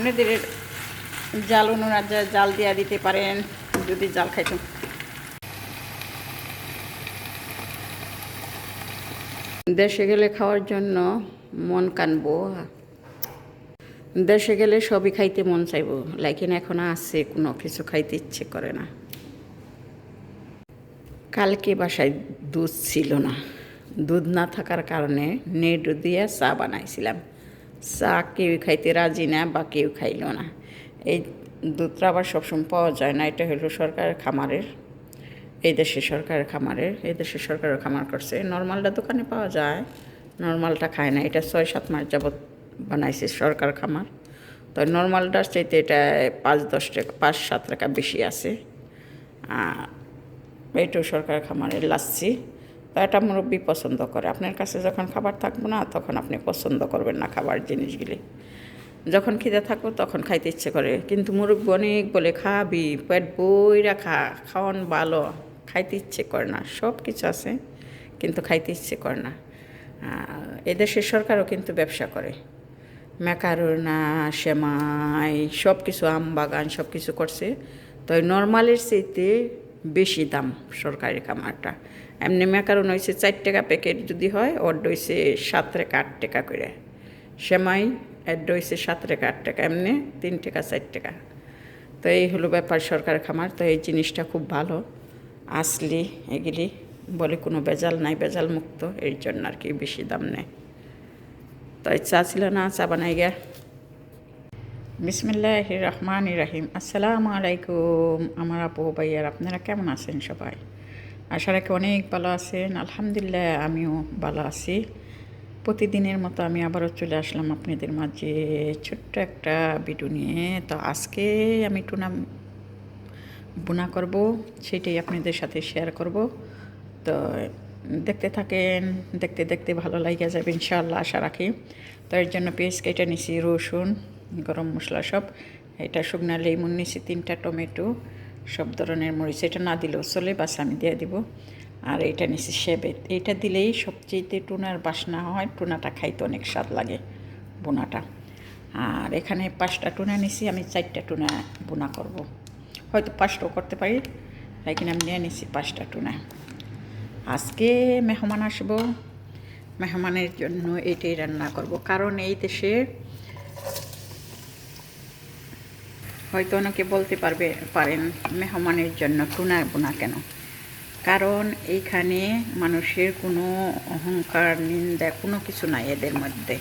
আপনাদের জাল যা জাল দিয়া দিতে পারেন, যদি জাল খাইতো। দেশে গেলে খাওয়ার জন্য মন কানবো। দেশে গেলে সবই খাইতে মন চাইব লাইকিন এখন আছে, কোনো কিছু খাইতে ইচ্ছে করে না। কালকে বাসায় দুধ ছিল না। দুধ না থাকার কারণে নেডু দিয়ে চা বানাইছিলাম। চা কেউ খাইতে রাজি না বা কেউ খাইলো না। এই দুধটা আবার সবসময় পাওয়া যায় না। এটা হলো সরকারের খামারের, এই দেশে সরকারের খামারের, এই দেশে সরকারের খামার করছে। নর্মালটা দোকানে পাওয়া যায়, নর্মালটা খায় না। এটা ছয় সাত মাস যাবত বানাইছে সরকার খামার। তো নর্মালটার চাইতে এটা পাঁচ দশ টাকা, পাঁচ সাত টাকা বেশি আছে। আর এইটাও সরকার খামারের লাচ্ছি। তো এটা মুরব্বী পছন্দ করে। আপনার কাছে যখন খাবার থাকব না, তখন আপনি পছন্দ করবেন না খাবার জিনিসগুলি। যখন খিদে থাকব, তখন খাইতে ইচ্ছে করে। কিন্তু মুরব্বী অনেক বলে, খাবি, পেট বইরা খা খাওয়ান ভালো। খাইতে ইচ্ছে করে না। সব কিছু আছে, কিন্তু খাইতে ইচ্ছে করে না। এদেশের সরকারও কিন্তু ব্যবসা করে। ম্যাকারোনা, সেমাই, সব কিছু, আম বাগান, সব কিছু করছে। তো নর্মালের চাইতে বেশি দাম সরকারি খামারটা। এমনি ম্যাকারোন হয়েছে চার টাকা প্যাকেট যদি হয় ওর হয়েছে সাত টাকা, আট টাকা করে। সেমাই এড হয়েছে সাত টাকা, আট টাকা, এমনি তিন টাকা, চার টাকা। তো এই হলো ব্যাপার সরকার খামার, তো এই জিনিসটা খুব ভালো। আসলি এগুলি বলে কোনো বেজাল নাই, বেজাল মুক্ত, এই জন্য আর কি বেশি দাম নেয় তাই চা ছিল না, চা বানাই গিয়া। বিসমিল্লাহ রহমান রাহিম। আসসালামু আলাইকুম, আমার আপু ভাইয়ার, আপনারা কেমন আছেন সবাই? আশা রাখি অনেক ভালো আছেন। আলহামদুলিল্লাহ আমিও ভালো আছি। প্রতিদিনের মতো আমি আবারও চলে আসলাম আপনাদের মাঝে ছোট্ট একটা ভিডিও নিয়ে। তো আজকে আমি টুনা বোনা করব, সেটাই আপনাদের সাথে শেয়ার করব। তো দেখতে থাকেন, দেখতে দেখতে ভালো লাগে যাবে ইনশাআল্লাহ আশা রাখি। তো এর জন্য পেঁয়াজ কেটে নিছি, রসুন, গরম মশলা সব। এটা শুকনা লেমন নিছি, তিনটা টমেটো। সব ধরনের মরিচ, এটা না দিলেও চলে, বাস আমি দিয়ে দিব। আর এটা নিছি সেবেত এটা দিলেই সবচেয়েতে টুনার বাসনা হয়, টুনাটা খাইতে অনেক স্বাদ লাগে বোনাটা। আর এখানে পাঁচটা টুনা নিছি, আমি চারটা টুনা বোনা করব। হয়তো পাঁচটাও করতে পারি, লেকিন আমি নিয়ে নিছি পাঁচটা টুনা। আজকে মেহমান আসব, মেহমানের জন্য এটাই রান্না করব, কারণ এই দেশে হয়তো অনেকে বলতে পারবে, পারেন মেহমানের জন্য, টুনা বোনা কেন? কারণ এইখানে মানুষের কোনো অহংকার, নিন্দা, কোনো কিছু নাই এদের মধ্যে।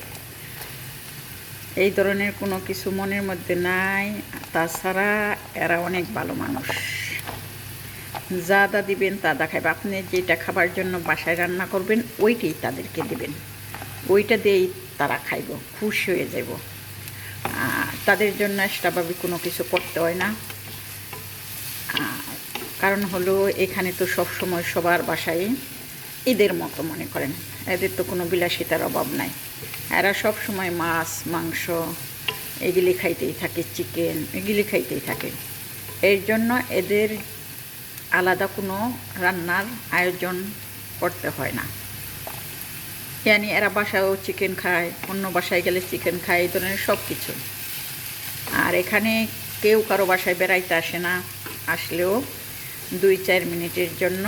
এই ধরনের কোনো কিছু মনের মধ্যে নাই। তাছাড়া এরা অনেক ভালো মানুষ। যা দা দিবেন তা দা খাইবে। আপনি যেটা খাবার জন্য বাসায় রান্না করবেন, ওইটাই তাদেরকে দিবেন। ওইটা দিয়েই তারা খাইব, খুশি হয়ে যাব তাদের জন্য স্বাভাবিক কোনো কিছু করতে হয় না। কারণ হলো এখানে তো সব সময় সবার বাসায় ঈদের মতো মনে করেন। এদের তো কোনো বিলাসিতার অভাব নাই। এরা সব সময় মাছ, মাংস, এগুলি খাইতেই থাকে চিকেন এগুলি খাইতেই থাকে। এর জন্য এদের আলাদা কোনো রান্নার আয়োজন করতে হয় না। ইয়ানি, এরা বাসায়ও চিকেন খায়, অন্য বাসায় গেলে চিকেন খায়, এই ধরনের সব কিছু আর এখানে কেউ কারও বাসায় বেড়াইতে আসে না, আসলেও দুই চার মিনিটের জন্য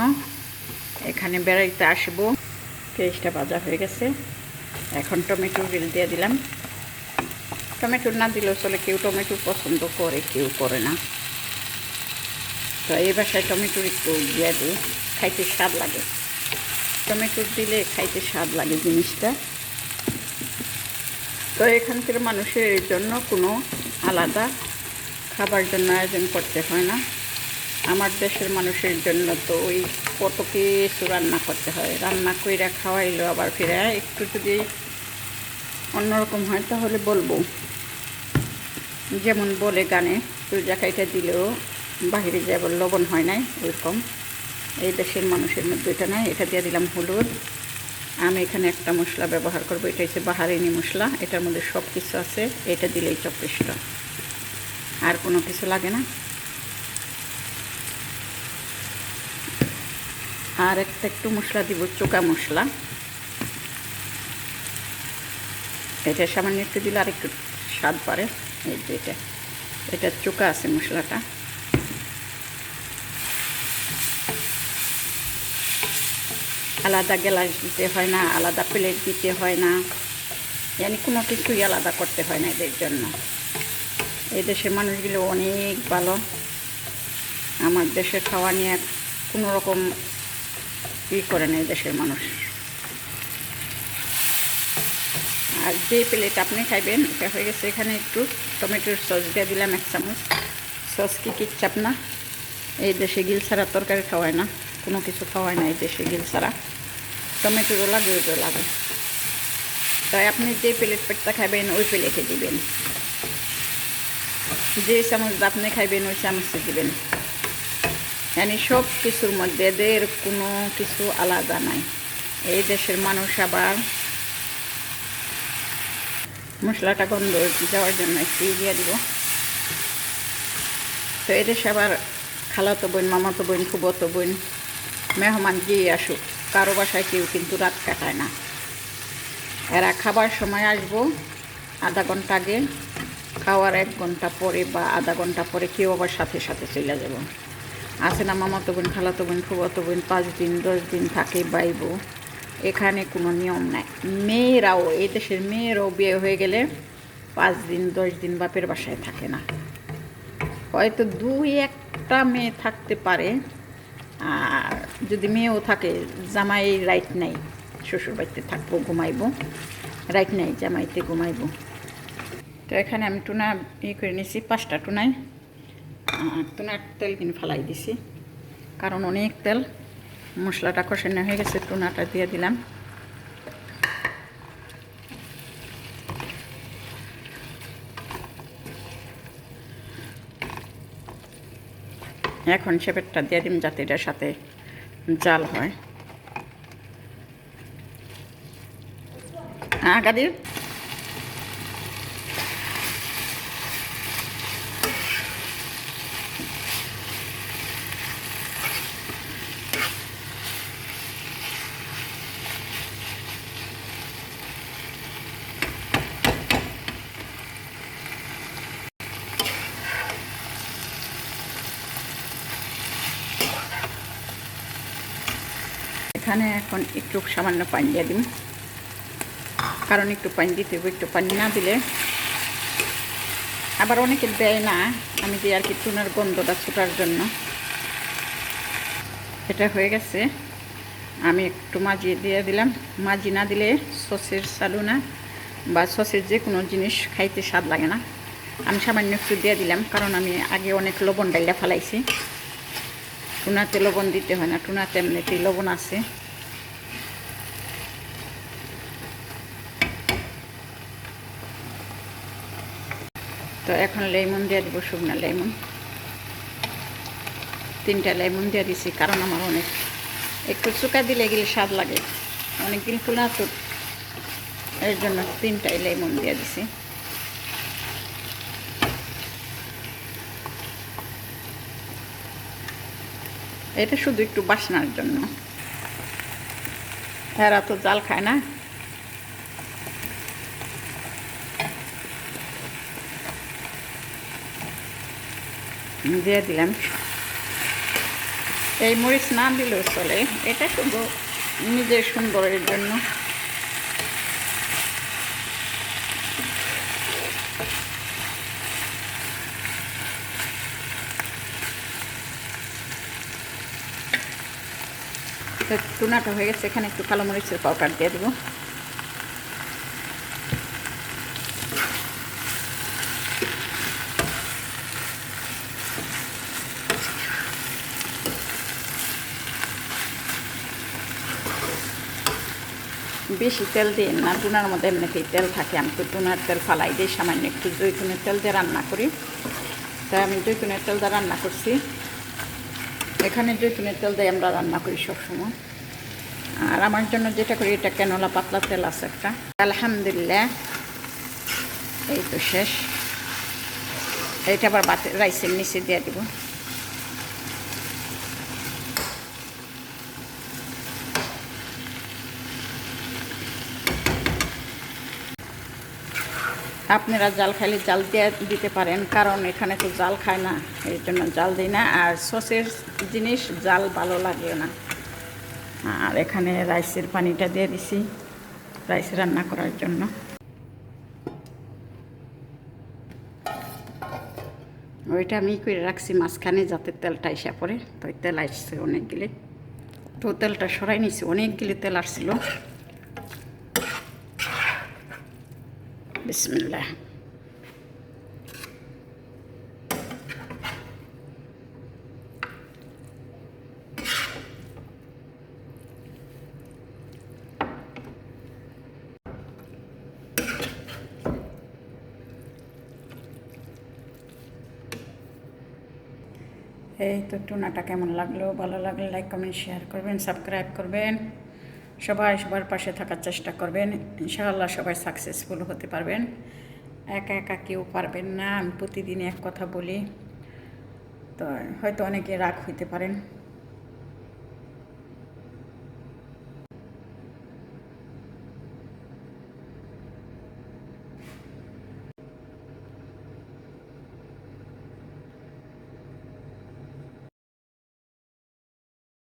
এখানে বেড়াইতে আসব। পেঁয়াজটা ভাজা হয়ে গেছে। এখন টমেটো রিল দিয়ে দিলাম। টমেটো না দিলেও চলে, কেউ টমেটো পছন্দ করে, কেউ করে না। তো এই বাসায় টমেটোর একটু দিয়ে দিই, খাইতে স্বাদ লাগে। টমেটো দিলে খাইতে স্বাদ লাগে জিনিসটা। তো এখানকার মানুষের জন্য কোনো আলাদা খাবার জন্য আয়োজন করতে হয় না। আমার দেশের মানুষের জন্য তো ওই কত কিছু রান্না করতে হয়। রান্না কইরা খাওয়াইলো আবার ফিরে একটু যদি অন্যরকম হয় তাহলে বলব। যেমন বলে গানে তুলজা খাইটা দিলেও বাহিরে যায় বলে লবণ হয় নাই? ওইরকম এই দেশের মানুষের মধ্যে এটা নাই। এটা দিয়ে দিলাম হলুদ। আমি এখানে একটা মশলা ব্যবহার করব। এটা হচ্ছে বাহারিনি মশলা। এটার মধ্যে সব কিছু আছে। এটা দিলেই চপেষ্ট আর কোনো কিছু লাগে না। আর একটা একটু মশলা দিব, চোকা মশলা। এটা সামান্য একটু দিলে আর একটু স্বাদ পারে এই যে এটা। এটা চোকা আছে মশলাটা। আলাদা গ্লাস দিতে হয় না, আলাদা প্লেট দিতে হয় না। yani কোনো কিছুই আলাদা করতে হয় না এদের জন্য। এই দেশের মানুষগুলো অনেক ভালো। আমার দেশের খাওয়া নিয়ে কোনো রকম ই করে না দেশের মানুষ। আর যে প্লেট আপনি খাইবেন, এটা হয়ে গেছে এখানে একটু টমেটোর সস দিয়ে দিলাম এক চামচ। সস কি কিচ্ছাপ না। এই দেশে গিল ছাড়া তরকারি খাওয়ায় না, কোনো কিছু খাওয়ায় না এই দেশে গিল ছাড়া। টমেটোরও লাগে ওইটাও লাগে। তাই আপনি যে প্লেট পেটটা খাবেন ওই প্লেটে দিবেন। যে চামচ আপনি খাইবেন, ওই চামচে দিবেন। মানে সব কিছুর মধ্যে এদের কোনো কিছু আলাদা নাই। এই দেশের মানুষ আবার মশলাটা গন্ধ যাওয়ার জন্য একটু দিয়ে দিব। তো এদেশে আবার খালাতো বোন, মামাতো বোন ফুবতো বোন, মেহমান গিয়ে আসুক। কারও বাসায় কেউ কিন্তু রাত কাটায় না। এরা খাবার সময় আসব, আধা ঘণ্টা আগে, খাওয়ার এক ঘণ্টা পরে বা আধা ঘণ্টা পরে কেউ আবার সাথে সাথে চলে যাব। আছে না মামাতো বোন খালাতো বোন ফুবতো বোন, পাঁচ দিন, দশ দিন থাকে বাইবো। এখানে কোনো নিয়ম নাই। মেয়েরাও, এই দেশের মেয়েরাও বিয়ে হয়ে গেলে পাঁচ দিন, দশ দিন বাপের বাসায় থাকে না। হয়তো দুই একটা মেয়ে থাকতে পারে আর যদি মেয়েও থাকে, জামাই রাইট নাই, শ্বশুর বাড়িতে থাকব, ঘুমাইবো রাইট নাই, জামাইতে ঘুমাইবো। তো এখানে আমি টুনা ই করে নিয়েছি পাঁচটা টুনাই টুনার তেল কিনে ফেলাই দিছি, কারণ অনেক তেল, মশলাটা কষানো হয়ে গেছে, টুনাটা দিয়ে দিলাম। এখন সেপেটটা দিয়ে দিন যাতে এটার সাথে জাল হয়। হ্যাঁ এখানে এখন একটু সামান্য পানি দিয়ে দিন কারণ একটু পানি দিতে হবে, একটু পানি না দিলে আবার অনেকে দেয় না, আমি দিই আর কি টুনার গন্ধটা ছোটার জন্য। এটা হয়ে গেছে। আমি একটু মাজি দিয়ে দিলাম। মাজি না দিলে সসের চালু না বা সসের যে কোনো জিনিস খাইতে স্বাদ লাগে না। আমি সামান্য একটু দিয়ে দিলাম, কারণ আমি আগে অনেক লবণ ডাইলা ফেলাইছি। টুনাতে লবণ দিতে হয় না, টুনাতে এমনিতেই লবণ আছে। তো এখন লেমন দিয়ে দেবো শুকনা লেমন। তিনটা লেমন দিয়ে দিছি, কারণ আমার অনেক একটু চুকা দিলে গেলে স্বাদ লাগে। অনেকদিন টুনা তো, এর জন্য তিনটাই লেমন দিয়ে দিছি। এটা শুধু একটু বাসনার জন্য। এরা তো জাল খায় না। দিয়ে দিলাম। এই মরিচ না দিলেও চলে। এটা শুধু নিজের সুন্দরের জন্য। তো টুনাটা হয়ে গেছে, এখানে একটু কালো মরিচের পাউডার দিয়ে দেবো। বেশি তেল দিন না, টুনার মধ্যে এমনিতেই তেল থাকে, আমি তো টুনার তেল ফালাই দিই, সামান্য একটু জৈতুনের তেল দিয়ে রান্না করি। তাই আমি জৈতুনের তেল দিয়ে রান্না করছি। এখানে জৈতুনের তেল দিয়ে আমরা রান্না করি সবসময়। আর আমার জন্য যেটা করি, এটা কেনলা পাতলা তেল আছে একটা। আলহামদুলিল্লাহ, এই তো শেষ। এটা আবার বাতে রাইসের নিচে দিয়ে দেব। আপনারা জাল খাইলে জাল দিয়ে দিতে পারেন, কারণ এখানে তো জাল খায় না, এই জন্য জাল দিই না। আর সসের জিনিস জাল ভালো লাগে না। আর এখানে রাইসের পানিটা দিয়ে দিছি, রাইস রান্না করার জন্য। ওইটা আমি করে রাখছি মাঝখানে যাতে তেলটা এসে পড়ে। তো তেল আসছে অনেকগুলি। তো তেলটা সরাই নিছি, অনেকগুলি তেল আসছিল। বিসমিল্লাহ এই তো টুনাটা কেমন লাগল? ভালো লাগলে লাইক কমেন্ট শেয়ার করবেন সাবস্ক্রাইব করবেন। সবাই সবার পাশে থাকার চেষ্টা করবেন। ইনশাআল্লাহ সবাই সাকসেসফুল হতে পারবেন। একা একা কেউ পারবেন না। আমি প্রতিদিন এক কথা বলি, তো হয়তো অনেকে রাগ হইতে পারেন।